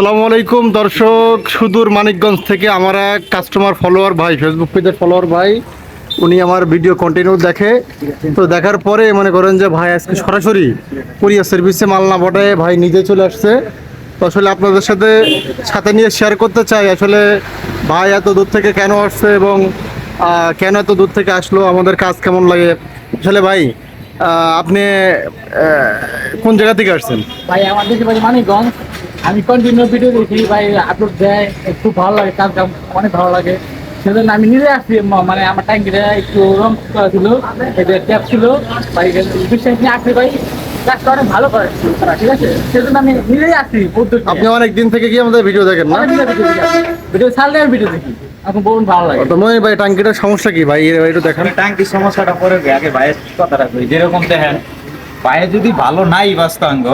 আসসালামু আলাইকুম, দর্শক। সুদূর মানিকগঞ্জ থেকে আমার এক কাস্টমার ফলোয়ার ভাই ফেসবুক পেজের ফলোয়ার ভাই, উনি আমার ভিডিও কন্টিনিউ দেখে। তো দেখার পরে মনে করেন যে, ভাই, আজকে সরাসরি কুরিয়ার সার্ভিসে মাল না পটায় ভাই, নিজে চলে আসছে। তো আসলে আপনাদের সাথে সাথে নিয়ে শেয়ার করতে চাই। আসলে ভাই এত দূর থেকে কেন আসছে এবং কেন এত দূর থেকে আসলো, আমাদের কাজ কেমন লাগে? আসলে ভাই আপনি কোন জায়গা থেকে আসছেন? ভাই বাড়ি মানিকগঞ্জ। আমি কন্টিনিউ ভিডিও দেখি ভাই আপলোড দেয় খুব ভালো লাগে কাজ কাম অনেক ভালো লাগে। সেজন্য আমি নিজে আসছি মানে আমার ট্যাঙ্কিটা একটু রং করা ছিল এটা ট্যাপ ছিল ভাই বিশ্বাস নিয়ে আসছি ভাই কাজটা অনেক ভালো করে তারা, ঠিক আছে? সেজন্য আমি নিজেই আসছি আপনি অনেক দিন থেকে কি আমাদের ভিডিও দেখেন না? ভিডিও ছাড়লে আমি ভিডিও দেখি এখন বলুন ভালো লাগে। তো মনে ভাই টাঙ্কিটার সমস্যা কি? ভাই এর একটু দেখান। আমি সমস্যাটা পরে আগে ভাইয়ের কথাটা কই যেরকম দেখেন ভাইয়ের যদি ভালো নাই বাস্তাঙ্গ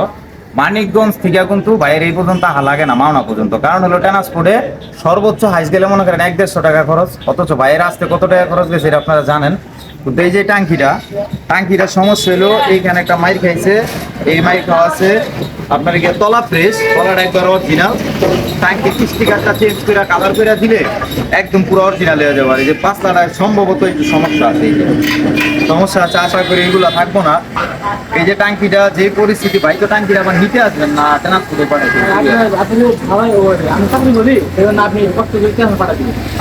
মানিকগঞ্জ থেকে কিন্তু বাইরে এই পর্যন্ত লাগে না, মাওনা পর্যন্ত। কারণ হলো ট্রান্সপোর্টে সর্বোচ্চ হাইস গেলে মনে করেন এক দেড়শো টাকা খরচ, অথচ ভাইয়ের আসতে কত টাকা খরচ গেছে এটা আপনারা জানেন। কিন্তু এই যে টাঙ্কিটা টাঙ্কিটার সমস্যা হলো এইখানে একটা মাইর খাইছে, এই মাইর খাওয়া আছে আপনার গিয়ে তলা ফ্রেশ তলাটা একবার অরিজিনাল টাঙ্কির স্টিকারটা চেঞ্জ করে কালার করে দিলে একদম পুরো অরিজিনাল হয়ে যাবে। আর এই যে পাঁচলাটায় সম্ভবত একটু সমস্যা আছে। সমস্যা আছে, আশা করি এগুলো থাকব না। এই যে টাঙ্কিটা যে পরিস্থিতি ভাই তো টাঙ্কিটা আবার নিতে আসবেন না ট্রান্সপোর্টে পাঠাচ্ছি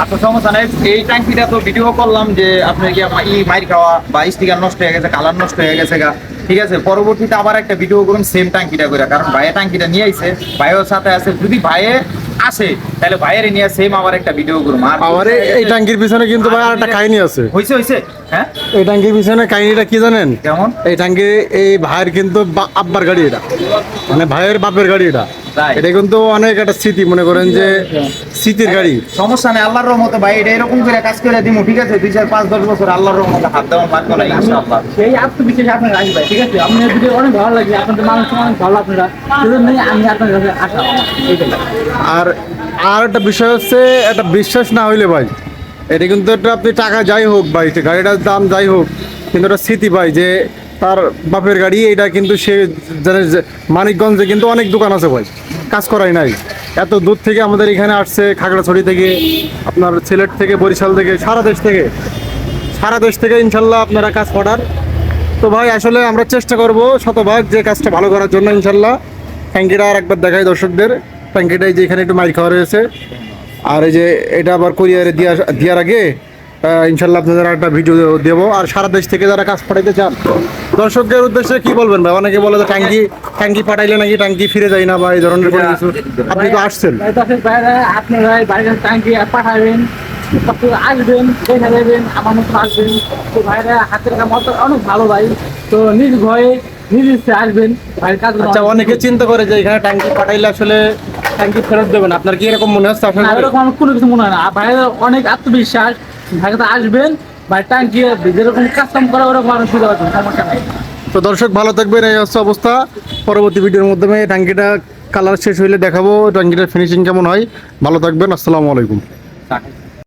আপনার সমস্যা নাই। এই ট্যাঙ্কিটা তো ভিডিও করলাম যে আপনার কি আমার ই মাইর খাওয়া বা স্টিকার নষ্ট হয়ে গেছে কালার নষ্ট হয়ে গেছে গা। ঠিক আছে পরবর্তীতে আবার একটা ভিডিও করুন সেম ট্যাঙ্কিটা করে কারণ ভাইয়ে ট্যাঙ্কিটা নিয়ে আইছে। ভাইয়ের সাথে আছে। যদি ভাইয়ে আসে তাহলে বাইরে নিয়ে সেম আবার একটা ভিডিও করুন। আর আমার এই- টাঙ্কির পিছনে কিন্তু ভাই আর একটা কাহিনী আছে। হইছে হইছে হ্যাঁ? এই টাঙ্কির পিছনে কাহিনীটা কি জানেন? কেমন? এই টাঙ্কি এই ভাইয়ের কিন্তু আব্বার গাড়ি এটা। মানে ভাইয়ের বাপের গাড়ি এটা? এটা কিন্তু অনেক একটা স্মৃতি মনে করেন যে স্মৃতির গাড়ি। সমস্যা নেই আল্লাহর রহমতে ভাই এটা এরকম করে কাজ করে দিমু ঠিক আছে? দুই চার পাঁচ দশ বছর আল্লাহর রহমতে হাত দেওয়া মারবো না ইনশাআল্লাহ। সেই আত্মবিশ্বাস আপনার রাখবে ঠিক আছে? আপনার ভিডিও অনেক ভালো লাগে আপনাদের মানুষ অনেক ভালো আপনারা। সেজন্যই আমি আপনার কাছে আসা। আর আর একটা বিষয় হচ্ছে একটা বিশ্বাস না হইলে ভাই এটা কিন্তু একটা আপনি টাকা যাই হোক ভাই গাড়িটার দাম যাই হোক কিন্তু একটা স্মৃতি ভাই যে তার বাপের গাড়ি এটা কিন্তু সে মানিকগঞ্জে কিন্তু অনেক দোকান আছে ভাই। কাজ করাই নাই। এত দূর থেকে আমাদের এখানে আসছে খাগড়াছড়ি থেকে, আপনার সিলেট থেকে, বরিশাল থেকে, সারা দেশ থেকে। সারা দেশ থেকে ইনশাল্লাহ আপনারা কাজ করার। তো ভাই, আসলে আমরা চেষ্টা করব শতভাগ যে কাজটা ভালো করার জন্য ইনশাল্লাহ। ট্যাঙ্কিটা আর একবার দেখাই দর্শকদের। ট্যাঙ্কিটাই যে এখানে একটু মাইর খাওয়া রয়েছে। আর এই যে এটা আবার কোরিয়ারে দেওয়ার দেওয়ার আগে ইনশাল্লাহ আপনাদের একটা ভিডিও দেবো। আর সারা দেশ থেকে যারা কাজ পাঠাইতে চান দর্শকদের উদ্দেশ্যে কি বলবেন ভাই? অনেকে বলে যে ট্যাঙ্কি ট্যাঙ্কি পাঠাইলে নাকি ট্যাঙ্কি ফিরে যায় না বা এই ধরনের কোনো কিছু। আপনি তো আসছেন। বাইরে আপনারা বাড়ির ট্যাঙ্কি পাঠাবেন তারপর আসবেন দেখা যাবেন আমার মতো আসবেন। তো ভাইরা হাতের কাম অনেক ভালো ভাই। তো নিজ ভয়ে নিজ ইচ্ছে আসবেন। ভাইয়ের কাজ আচ্ছা অনেকে চিন্তা করে যে এখানে ট্যাঙ্কি পাঠাইলে আসলে ট্যাঙ্কি ফেরত দেবেন আপনার কি এরকম মনে হচ্ছে? আপনার এরকম কোনো কিছু মনে হয় না। ভাইয়ের অনেক আত্মবিশ্বাস। ভাইয়ের কাছে আসবেন যেরকম কাস্টম করা ওরকম মানুষ সমস্যা নাই। তো দর্শক ভালো থাকবেন এই হচ্ছে অবস্থা। পরবর্তী ভিডিওর মাধ্যমে ট্যাঙ্কিটা কালার শেষ হইলে দেখাবো। ট্যাঙ্কিটার ফিনিশিং কেমন হয়? ভালো থাকবেন আসসালামু আলাইকুম। চাকরি